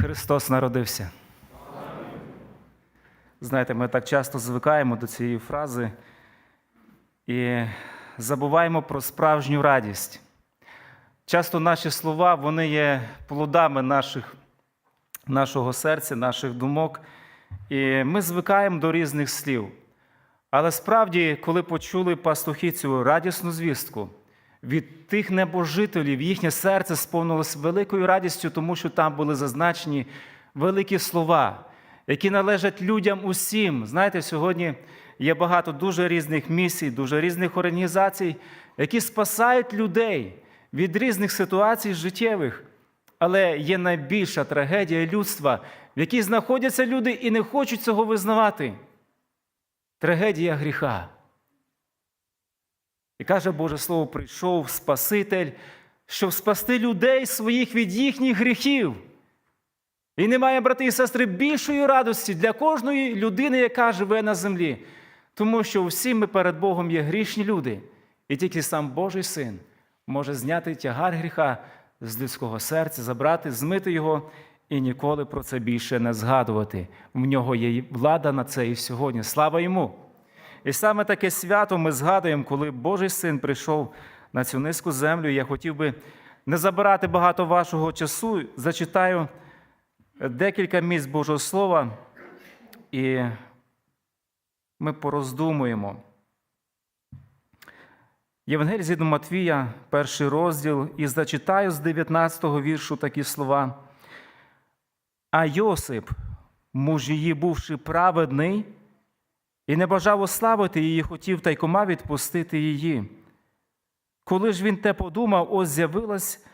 Христос народився. Знаєте, ми так часто звикаємо до цієї фрази і забуваємо про справжню радість. Часто наші слова вони є плодами наших, нашого серця, наших думок, і ми звикаємо до різних слів. Але справді, коли почули пастухи цю радісну звістку, від тих небожителів їхнє серце сповнилось великою радістю, тому що там були зазначені великі слова, які належать людям усім. Знаєте, сьогодні є багато дуже різних місій, дуже різних організацій, які спасають людей від різних ситуацій життєвих. Але є найбільша трагедія людства, в якій знаходяться люди і не хочуть цього визнавати. Трагедія гріха. І каже Боже Слово, прийшов Спаситель, щоб спасти людей своїх від їхніх гріхів. І немає, брати і сестри, більшої радості для кожної людини, яка живе на землі. Тому що всі ми перед Богом є грішні люди, і тільки сам Божий син може зняти тягар гріха з людського серця, забрати, змити його і ніколи про це більше не згадувати. В нього є влада на це і сьогодні. Слава йому! І саме таке свято ми згадуємо, коли Божий син прийшов на цю низьку землю. Я хотів би не забирати багато вашого часу. Зачитаю декілька місць Божого Слова, і ми пороздумуємо. Євангелій згідно Матвія, перший розділ, і зачитаю з 19-го віршу такі слова. А Йосип, муж її, бувши праведний, і не бажав ославити її, хотів тайкома відпустити її. Коли ж він те подумав, ось з'явилась,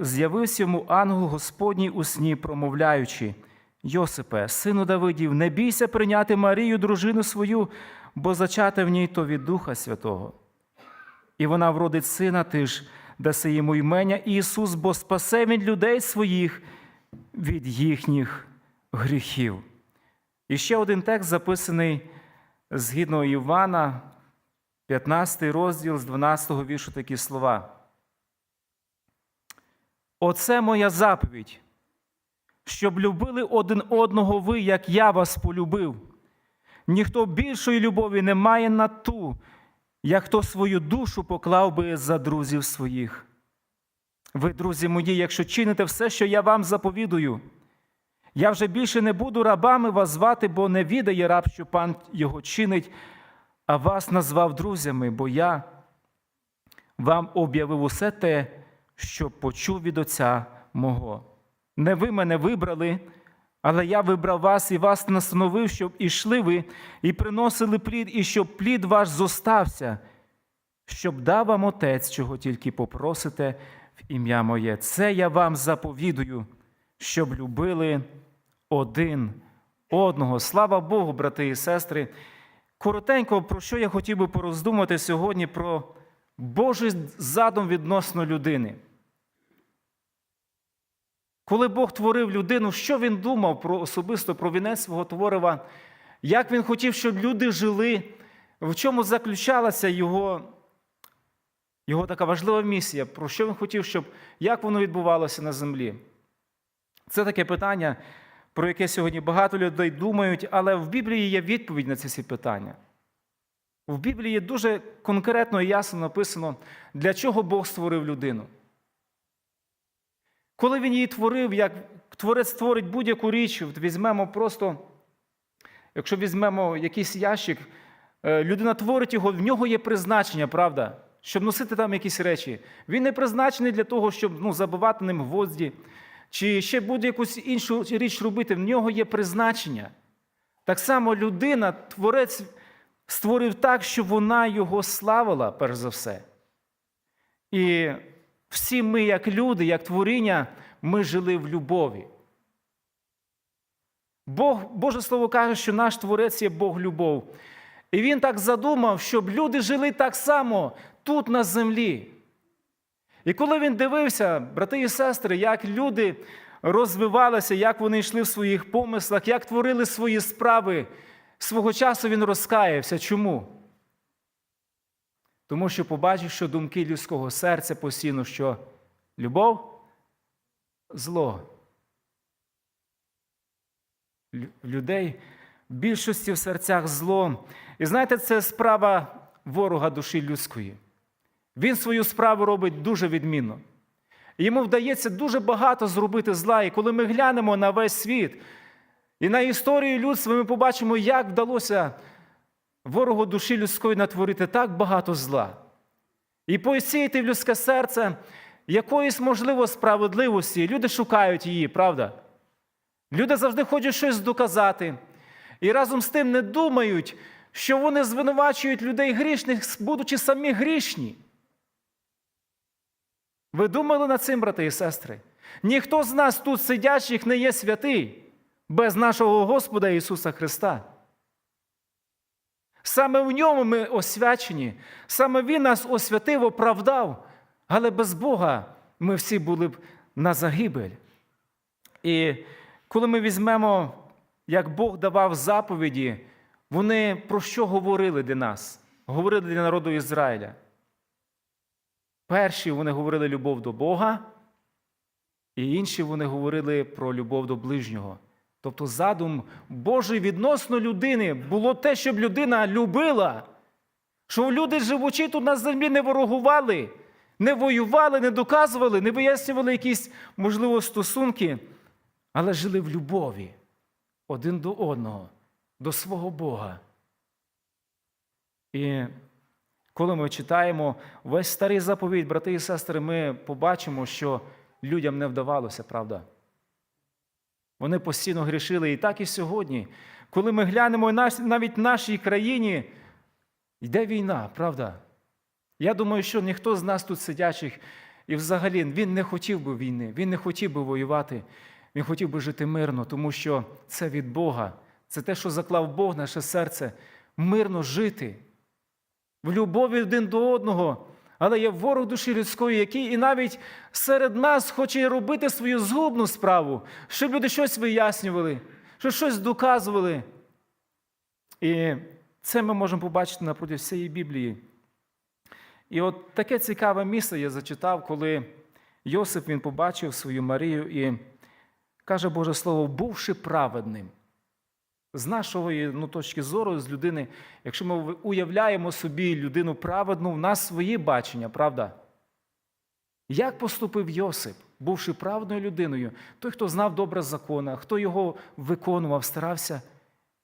з'явився йому ангел Господній у сні, промовляючи: Йосипе, сину Давидів, не бійся прийняти Марію, дружину свою, бо зачати в ній то від Духа Святого. І вона вродить сина, ти ж даси йому імення Ісус, бо спасе він людей своїх від їхніх гріхів. І ще один текст записаний згідно Івана, 15 розділ з 12 віршу такі слова. Оце моя заповідь, щоб любили один одного ви, як я вас полюбив. Ніхто більшої любові не має на ту, як хто свою душу поклав би за друзів своїх. Ви, друзі мої, якщо чините все, що я вам заповідую, я вже більше не буду рабами вас звати, бо не відає раб, що пан його чинить, а вас назвав друзями, бо я вам об'явив усе те, що почув від Отця мого. Не ви мене вибрали, але я вибрав вас і вас настановив, щоб ішли ви і приносили плід, і щоб плід ваш зостався, щоб дав вам Отець, чого тільки попросите в ім'я моє. Це я вам заповідую, щоб любили один одного. Слава Богу, брати і сестри. Коротенько, про що я хотів би пороздумати сьогодні про Божий задум відносно людини. Коли Бог творив людину, що він думав про особисто про вінець свого творива, як він хотів, щоб люди жили, в чому заключалася його його така важлива місія, про що він хотів, щоб як воно відбувалося на землі? Це таке питання, про яке сьогодні багато людей думають, але в Біблії є відповідь на ці всі питання. В Біблії дуже конкретно і ясно написано, для чого Бог створив людину. Коли він її творив, як творець творить будь-яку річ, візьмемо просто, якщо візьмемо якийсь ящик, людина творить його, в нього є призначення, правда? Щоб носити там якісь речі. Він не призначений для того, щоб ну, забивати ним гвозді, чи ще будь-якусь іншу річ робити. В нього є призначення. Так само людина, творець створив так, щоб вона його славила, перш за все. І всі ми, як люди, як творіння, ми жили в любові. Бог, Боже Слово каже, що наш творець є Бог любов. І він так задумав, щоб люди жили так само тут на землі. І коли він дивився, брати і сестри, як люди розвивалися, як вони йшли в своїх помислах, як творили свої справи, свого часу він розкаявся. Чому? Тому що побачив, що думки людського серця постійно, що любов зло. людей, в більшості в серцях зло. І знаєте, це справа ворога душі людської. Він свою справу робить дуже відмінно. Йому вдається дуже багато зробити зла. І коли ми глянемо на весь світ і на історію людства, ми побачимо, як вдалося ворогу душі людської натворити так багато зла. І посіяти в людське серце якоїсь, можливо, справедливості. Люди шукають її, правда? Люди завжди хочуть щось доказати. І разом з тим не думають, що вони звинувачують людей грішних, будучи самі грішні. Ви думали над цим, брати і сестри? Ніхто з нас тут сидячих не є святий без нашого Господа Ісуса Христа. Саме в ньому ми освячені, саме Він нас освятив, оправдав, але без Бога ми всі були б на загибель. І коли ми візьмемо, як Бог давав заповіді, вони про що говорили для нас? Говорили для народу Ізраїля. Перші вони говорили любов до Бога, і інші вони говорили про любов до ближнього. Тобто задум Божий відносно людини було те, щоб людина любила, щоб люди, живучи тут на землі, не ворогували, не воювали, не доказували, не вияснювали якісь, можливо, стосунки, але жили в любові один до одного, до свого Бога. І коли ми читаємо весь старий заповідь, брати і сестри, ми побачимо, що людям не вдавалося, правда? Вони постійно грішили. І так і сьогодні. Коли ми глянемо навіть в нашій країні, йде війна, правда? Я думаю, що ніхто з нас тут сидячих, і взагалі він не хотів би війни, він не хотів би воювати, він хотів би жити мирно, тому що це від Бога. Це те, що заклав Бог наше серце, мирно жити, в любові один до одного. Але є ворог душі людської, який і навіть серед нас хоче робити свою згубну справу, щоб люди щось вияснювали, щоб щось доказували. І це ми можемо побачити напроти всієї Біблії. І от таке цікаве місце я зачитав, коли Йосип він побачив свою Марію і каже Боже Слово, бувши праведним. З нашої ну, точки зору, з людини, якщо ми уявляємо собі людину праведну, в нас свої бачення, правда? Як поступив Йосип, бувши праведною людиною, той, хто знав добре закона, хто його виконував, старався.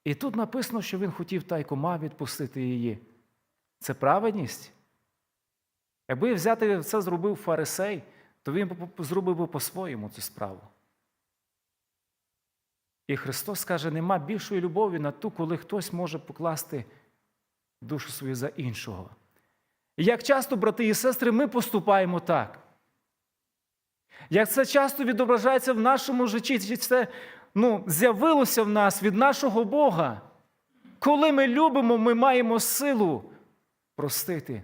І тут написано, що він хотів тайкома відпустити її. Це праведність? Якби взяти це зробив фарисей, то він зробив би по-своєму цю справу. І Христос каже, нема більшої любові на ту, коли хтось може покласти душу свою за іншого. І як часто, брати і сестри, ми поступаємо так. Як це часто відображається в нашому житті, чи це ну, з'явилося в нас від нашого Бога. Коли ми любимо, ми маємо силу простити.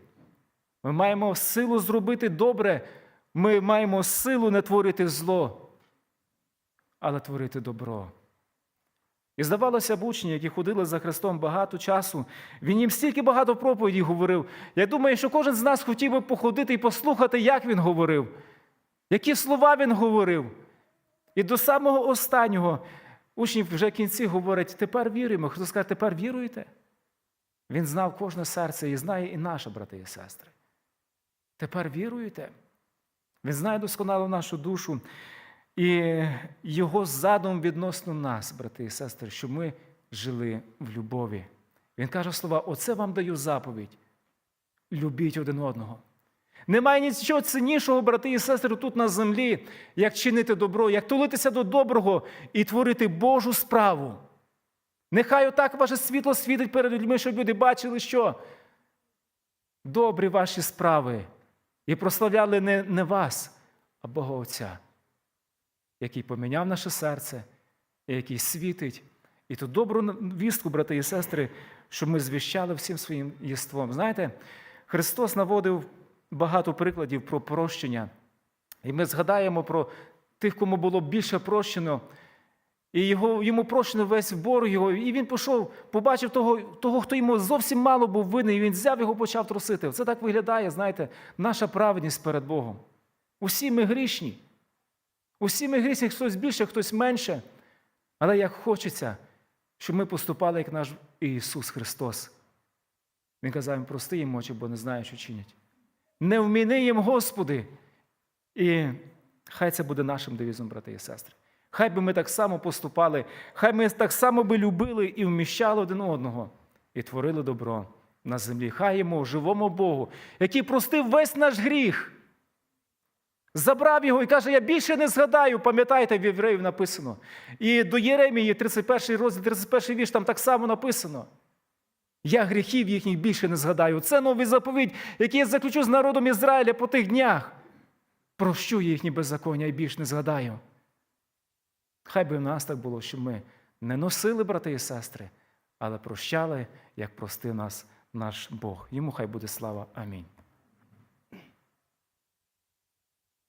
Ми маємо силу зробити добре, ми маємо силу не творити зло, але творити добро. І здавалося б, учні, які ходили за Христом багато часу, він їм стільки багато проповідей говорив. Я думаю, що кожен з нас хотів би походити і послухати, як він говорив, які слова він говорив. І до самого останнього учні вже в кінці говорять, тепер віруємо. Хто скаже, тепер віруєте? Він знав кожне серце і знає і наше, брати і сестри. Тепер віруєте? Він знає досконало нашу душу. І його задум відносно нас, брати і сестри, щоб ми жили в любові. Він каже слова: Оце вам даю заповідь. Любіть один одного. Немає нічого ціннішого, брати і сестри, тут на землі, як чинити добро, як тулитися до доброго і творити Божу справу. Нехай отак ваше світло світить перед людьми, щоб люди бачили, що добрі ваші справи і прославляли не, не вас, а Бога Отця який поміняв наше серце, і який світить. І ту добру вістку, брати і сестри, щоб ми звіщали всім своїм єством. Знаєте, Христос наводив багато прикладів про прощення. І ми згадаємо про тих, кому було більше прощено, і його, йому прощено весь борг його. І він пішов, побачив того, того, хто йому зовсім мало був винний, і він взяв його, почав трусити. Це так виглядає, знаєте, наша праведність перед Богом. Усі ми грішні. Усі ми грішні, хтось більше, хтось менше. Але як хочеться, щоб ми поступали, як наш Ісус Христос. Він казав їм, прости їм очі, бо не знаю, що чинять. Не вміни їм, Господи. І хай це буде нашим девізом, брати і сестри. Хай би ми так само поступали, хай ми так само би любили і вміщали один одного, і творили добро на землі. Хай йому, живому Богу, який простив весь наш гріх. Забрав його і каже: Я більше не згадаю, пам'ятаєте, в євреїв написано. І до Єремії, 31 розділ, 31 вірш, там так само написано. Я гріхів їхніх більше не згадаю. Це новий заповідь, який я заключу з народом Ізраїля по тих днях. Прощу їхні беззаконня і більш не згадаю. Хай би в нас так було, щоб ми не носили, брати і сестри, але прощали, як простив нас наш Бог. Йому хай буде слава. Амінь.